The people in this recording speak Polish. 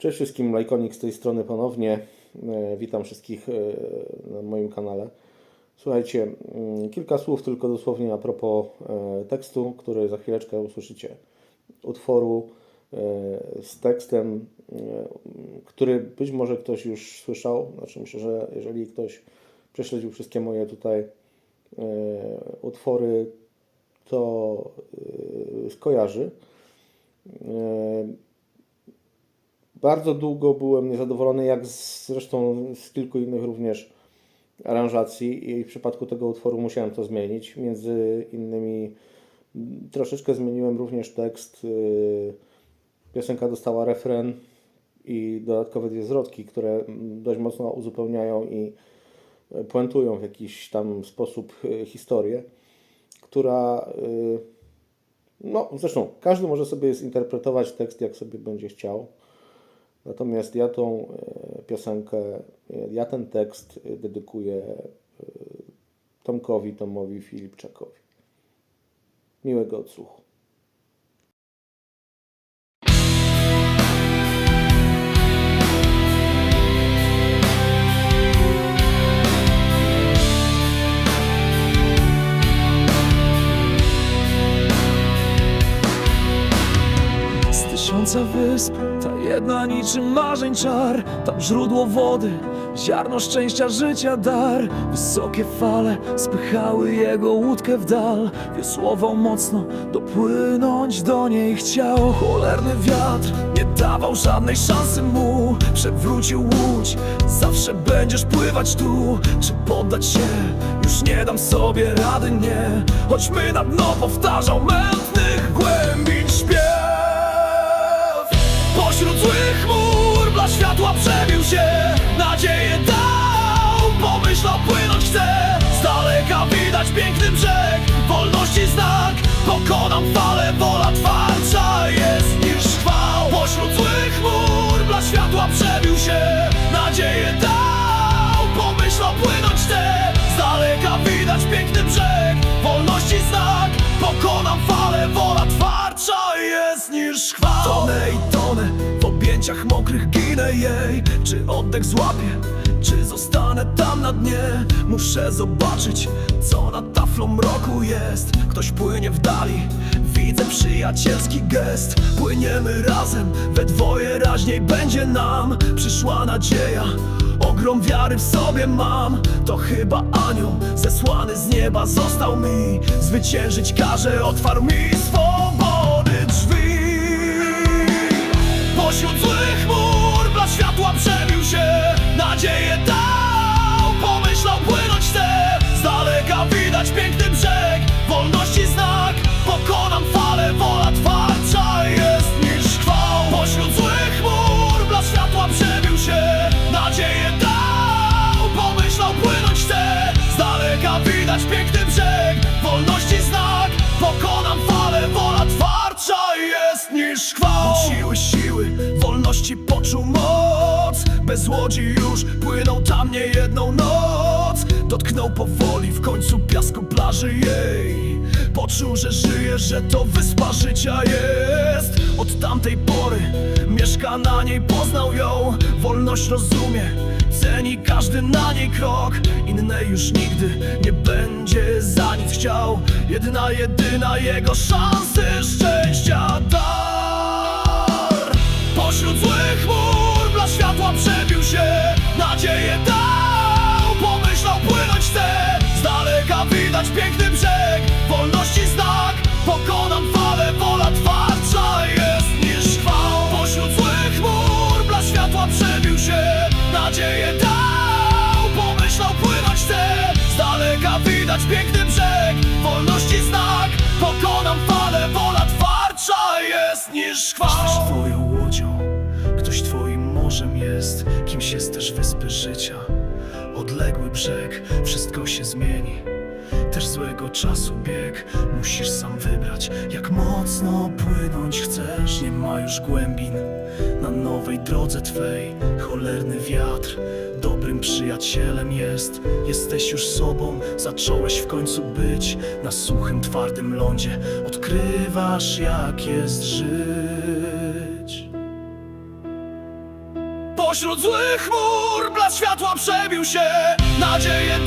Cześć wszystkim, Lajkonik z tej strony ponownie. E, Witam wszystkich e, na moim kanale. Słuchajcie, mm, kilka słów tylko dosłownie a propos e, tekstu, który za chwileczkę usłyszycie. Utworu z tekstem, który być może ktoś już słyszał. Znaczy myślę, że jeżeli ktoś prześledził wszystkie moje tutaj utwory, to skojarzy. Bardzo długo byłem niezadowolony, jak z- zresztą z kilku innych również aranżacji i w przypadku tego utworu musiałem to zmienić. Między innymi troszeczkę zmieniłem również tekst. Yy, Piosenka dostała refren i dodatkowe dwie zwrotki, które dość mocno uzupełniają i e, puentują w jakiś tam sposób e, historię, która no, zresztą każdy może sobie zinterpretować tekst, jak sobie będzie chciał. Natomiast ja tą e, piosenkę, e, ja ten tekst e, dedykuję Tomkowi, Tomowi Filipczakowi. Miłego odsłuchu. Tysiąca wysp, jedna niczym marzeń czar Tam źródło wody, ziarno szczęścia, życia dar. Wysokie fale spychały jego łódkę w dal. Wiosłował mocno, dopłynąć do niej chciał. Cholerny wiatr nie dawał żadnej szansy mu. Przewrócił łódź, zawsze będziesz pływać tu. Czy poddać się? Już nie dam sobie rady, nie. Chodźmy na dno, powtarzał mętnych Pośród złych chmur dla światła przebił się. Nadzieję dał, pomyślał płynąć chce Z daleka widać piękny brzeg Wolności znak, pokonam falę Wola twardsza jest niż chwał. Pośród złych chmur dla światła przebił się objęciach mokrych ginę jej. Czy oddech złapię, czy zostanę tam na dnie? Muszę zobaczyć, co nad taflą mroku jest. Ktoś płynie w dali, widzę przyjacielski gest. Płyniemy razem, we dwoje raźniej będzie nam. Przyszła nadzieja, Ogrom wiary w sobie mam. To chyba anioł zesłany z nieba został mi. Zwyciężyć każe, otwarł mi swobody Pośród złych chmur wolności poczuł moc. Bez łodzi już płynął tam nie jedną noc. Dotknął powoli w końcu piasku plaży jej. Poczuł, że żyje, że to wyspa życia jest. Od tamtej pory mieszka na niej, poznał ją. Wolność rozumie, ceni każdy na niej krok. Innej już nigdy nie będzie za nic chciał. Jedna, jedyna jego szansy szczęścia widać piękny brzeg Wolności znak, pokonam falę Wola twardsza jest niż chwał Ktoś twoją łodzią, ktoś twoim morzem jest. Kimś jest też wyspy życia. Odległy brzeg, wszystko się zmieni też złego czasu bieg. Musisz sam wybrać, jak mocno płynąć chcesz. Nie ma już głębin na nowej drodze twej. Cholerny wiatr, dobrym przyjacielem jest. Jesteś już sobą, zacząłeś w końcu być. Na suchym, twardym lądzie Odkrywasz jak jest żyć. Pośród złych chmur blask światła przebił się. Nadzieję